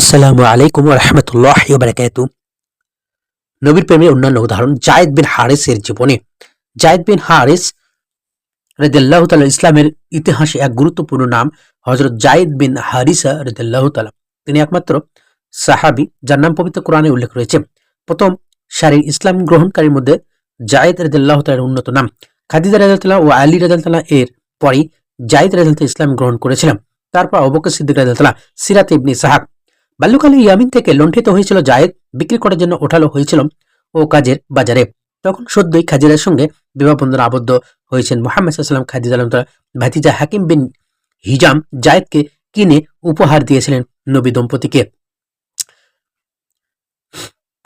আসসালামু আলাইকুম রহমতুল্লাহ বারাকাতু নবীর প্রেমের অন্যান্য উদাহরণ, জায়েদ বিন হারিসের জীবনে। জায়েদ বিন হারিস রেদাল্লাহ তালা ইসলামের ইতিহাসে এক গুরুত্বপূর্ণ নাম হজরত জায়েদ বিন হারিসা রেদাল্লাহ তালা তিনি একমাত্র সাহাবি, যার নাম পবিত্র কোরআনে উল্লেখ রয়েছে। প্রথম সারির ইসলাম গ্রহণকারীর মধ্যে জায়েদ রেদাল্লাহ তালার উন্নত নাম। খাদিজা রেদাল্লাহ ও আলী রেদাল্লাহ এর পরই জায়েদ রেদাল্লাহ ইসলাম গ্রহণ করেছিলাম তারপর অবকর সিদ্দিক রেদাল্লাহ সিরাত ইবনি সাহাব বাল্যকালে ইয়ামিন থেকে লণ্ঠিত হয়েছিল জায়েদ, বিক্রি করার জন্য ওঠালো হয়েছিল ও কাজের বাজারে। তখন সদ্যই খাজিরার সঙ্গে বিবাহ বন্ধনে আবদ্ধ হয়েছেন মোহাম্মদ সাল্লাম খাদিজ আলম ভাতিজা হাকিম বিন হিজাম জায়েদকে কিনে উপহার দিয়েছিলেন নবী দম্পতিকে।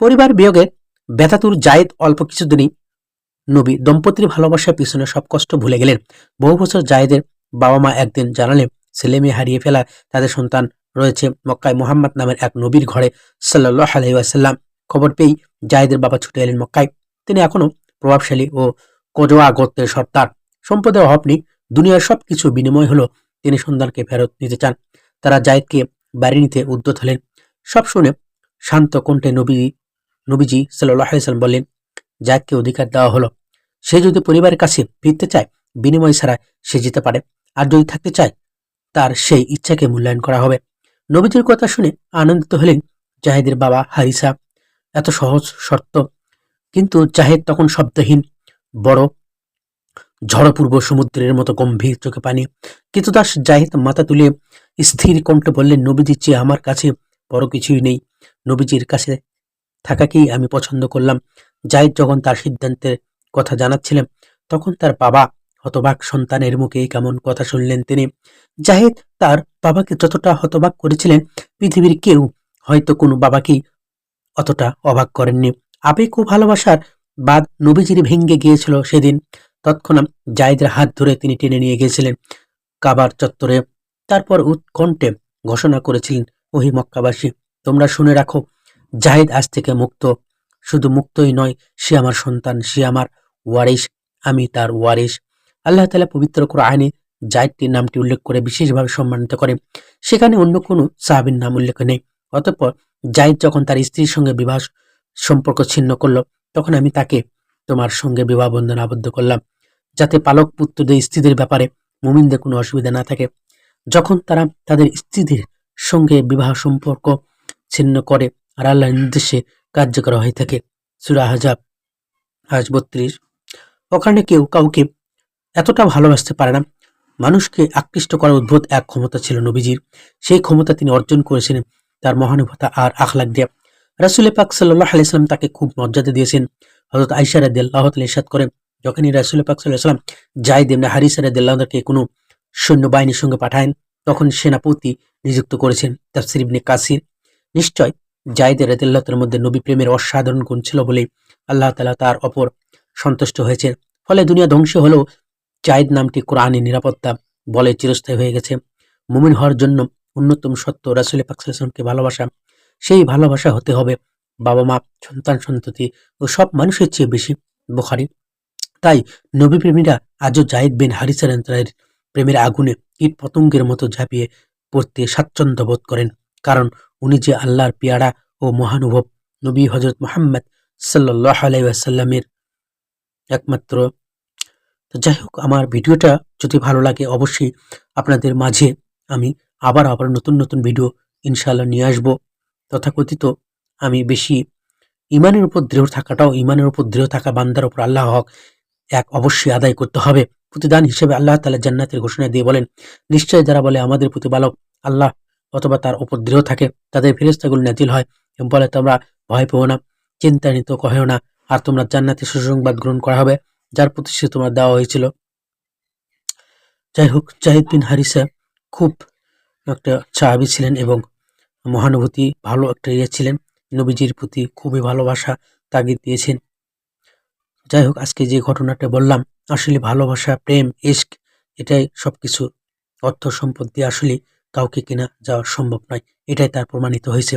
পরিবার বিয়োগে ব্যথাতুর জায়েদ অল্প কিছুদিনই নবী দম্পতির ভালোবাসার পিছনে সব কষ্ট ভুলে গেলেন। বহু বছর জায়েদের বাবা মা একদিন জানালেন ছেলে মেয়ে হারিয়ে ফেলা তাদের সন্তান রয়েছে মক্কায় মোহাম্মদ নামের এক নবীর ঘরে সাল্লাহ আলহিউসাল্লাম খবর পেয়েই জাহিদের বাবা ছুটে এলেন মক্কায়। তিনি এখনও প্রভাবশালী ও কোজোয়া গোত্রের সর্দার। সম্পদের অভাব নেই, দুনিয়ার সব কিছু বিনিময় হলো তিনি সন্তানকে ফেরত নিতে চান। তারা জায়েদকে বাড়ি নিতে উদ্যত হলেন। সব শুনে শান্ত কণ্ঠে নবী, নবীজি সাল্লাহ সাল্লাম বললেন, জায়েদকে অধিকার দেওয়া হলো। সে যদি পরিবারের কাছে ফিরতে চায়, বিনিময় ছাড়া সে যেতে পারে। আর যদি থাকতে চায়, তার সেই ইচ্ছাকে মূল্যায়ন করা হবে। নবীজির কথা শুনে আনন্দিত হলেন জাহেদের বাবা হারিসা। এত সহজ শর্ত। কিন্তু জাহেদ তখন শব্দহীন, বড়, ঝড়পূর্ব সমুদ্রের মতো গম্ভীর চোখে পানি। কিন্তু দাস জাহিদ মাথা তুলে স্থির কণ্ঠে বললেন নবীজির চেয়ে আমার কাছে বড় কিছুই নেই। নবীজির কাছে থাকাকেই আমি পছন্দ করলাম। জাহিদ যখন তার সিদ্ধান্তের কথা জানাচ্ছিলেন, তখন তার বাবা হতবাক সন্তানের মুখে কেমন কথা শুনলেন তিনি। জাহিদ তার বাবাকে যতটা হতবাক করেছিলেন, পৃথিবীর কেউ হয়তো কোনো বাবাকেই অতটা অবাক করেননি। আবেগ ও ভালোবাসার বাদ নবীজির ভেঙ্গে গিয়েছিল সেদিন। তৎক্ষণাৎ জাহিদের হাত ধরে তিনি টেনে নিয়ে গিয়েছিলেন কাবার চত্বরে। তারপর উৎকণ্ঠে ঘোষণা করেছিলেন, ওহি মক্কাবাসী, তোমরা শুনে রাখো, জাহিদ আজ থেকে মুক্ত। শুধু মুক্তই নয়, সে আমার সন্তান, সে আমার ওয়ারিশ, আমি তার ওয়ারিস আল্লাহ তালা পবিত্র আইনে জায়দটির নামটি উল্লেখ করে বিশেষভাবে সম্মানিত করে। সেখানে অন্য কোনো সাহাবির নাম উল্লেখ নেই। অতঃপর জায়দ যখন তার স্ত্রীর সঙ্গে বিবাহ সম্পর্ক ছিন্ন করল, তখন আমি তাকে তোমার সঙ্গে বিবাহ বন্ধন আবদ্ধ করলাম, যাতে পালক পুত্রদের স্ত্রীদের ব্যাপারে মুমিনদের কোনো অসুবিধা না থাকে। যখন তারা তাদের স্ত্রীদের সঙ্গে বিবাহ সম্পর্ক ছিন্ন করে, আর আল্লাহর নির্দেশে কার্যকর হয়ে থাকে। সুরা হাজাব আজ বত্রিশ। ওখানে কেউ কাউকে এতটা ভালোবাসতে পারে না। মানুষকে আকৃষ্ট করার উদ্ভূত এক ক্ষমতা ছিল নবীজির। সেই ক্ষমতা তিনি অর্জন করেছিলেন তার মহানুভতা আর আখলাক দিয়ে। রাসুল পাক সাল্লাহ আলাইসাল্লাম তাকে খুব মর্যাদা দিয়েছেন। হজরত আইসার আল্লাহ ইসাদ করেন, যখনই রাসুল পাক সাল্লাহ সাল্লাম জাহিদ এমনি হারিসার আল্লাহকে কোনো সৈন্যবাহিনীর সঙ্গে পাঠায়েন তখন সেনাপতি নিযুক্ত করেছেন তাফসির ইবনে কাসির। নিশ্চয় জাহিদের রাদিল্লাহর মধ্যে নবী প্রেমের অসাধারণ গুণ ছিল বলেই আল্লাহ তালা তার অপর সন্তুষ্ট হয়েছে ফলে দুনিয়া ধ্বংস হলেও জাহিদ নামটি কোরআনে নিরাপত্তা বলে চিরস্থায়ী হয়ে গেছে। মুমিন হওয়ার জন্য অন্যতম সত্য রাসুল পাকসালামকে ভালোবাসা। সেই ভালোবাসা হতে হবে বাবা মা সন্তান, সন্ততি ও সব মানুষের চেয়ে বেশি বোখারি। তাই নবী প্রেমীরা আজও জাহিদ বিন হারিসারের প্রেমের আগুনে কীট পতঙ্গের মতো ঝাঁপিয়ে পড়তে স্বাচ্ছন্দ্য বোধ করেন। কারণ উনি যে আল্লাহর পিয়ারা ও মহানুভব নবী হজরত মোহাম্মদ সাল্লাহ আলাইসাল্লামের একমাত্র তো যাই হোক, আমার ভিডিওটা যদি ভালো লাগে অবশ্যই আপনাদের মাঝে আমি আবার আবার নতুন নতুন ভিডিও ইনশাল্লাহ নিয়ে আসব। তথাকথিত আমি বেশি ইমানের উপর দৃঢ় থাকাটাও, ইমানের উপর দৃঢ় থাকা বান্দার উপর আল্লাহ হক এক অবশ্যই আদায় করতে হবে। প্রতিদান হিসেবে আল্লাহ তালা জান্নাতের ঘোষণা দিয়ে বলেন নিশ্চয় যারা বলে আমাদের প্রতিপালক আল্লাহ অথবা তার উপর দৃঢ় থাকে, তাদের ফেরিস্তাগুলো নাজিল হয়। এবং বলে তোমরা ভয় পেও না চিন্তান্বিত কহেও না, আর তোমরা জান্নাতের সুসংবাদ গ্রহণ করা হবে। যার প্রতিশ্রুতি তোমার দেওয়া হয়েছিল। যাই হোক জাহিদ বিন হারিসা খুব একটা চাহাবি ছিলেন এবং মহানুভূতি, ভালো একটা ইয়ে ছিলেন। নবীজির প্রতি খুবই ভালোবাসা তাগিদ দিয়েছেন। যাই হোক আজকে যে ঘটনাটা বললাম, আসলে ভালোবাসা, প্রেম ইস্ক এটাই সবকিছু। অর্থ সম্পদ দিয়ে আসলে কাউকে কেনা যাওয়া সম্ভব নয়, এটাই তার প্রমাণিত হয়েছে।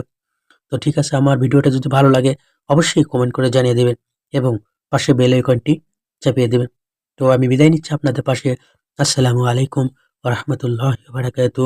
তো ঠিক আছে, আমার ভিডিওটা যদি ভালো লাগে, অবশ্যই কমেন্ট করে জানিয়ে দেবেন এবং পাশে বেল আইকনটি চাপিয়ে দেবেন। তো আমি বিদায় নিচ্ছি আপনাদের পাশে। আসসালামু আলাইকুম রহমতুল্লাহ বারাকাতু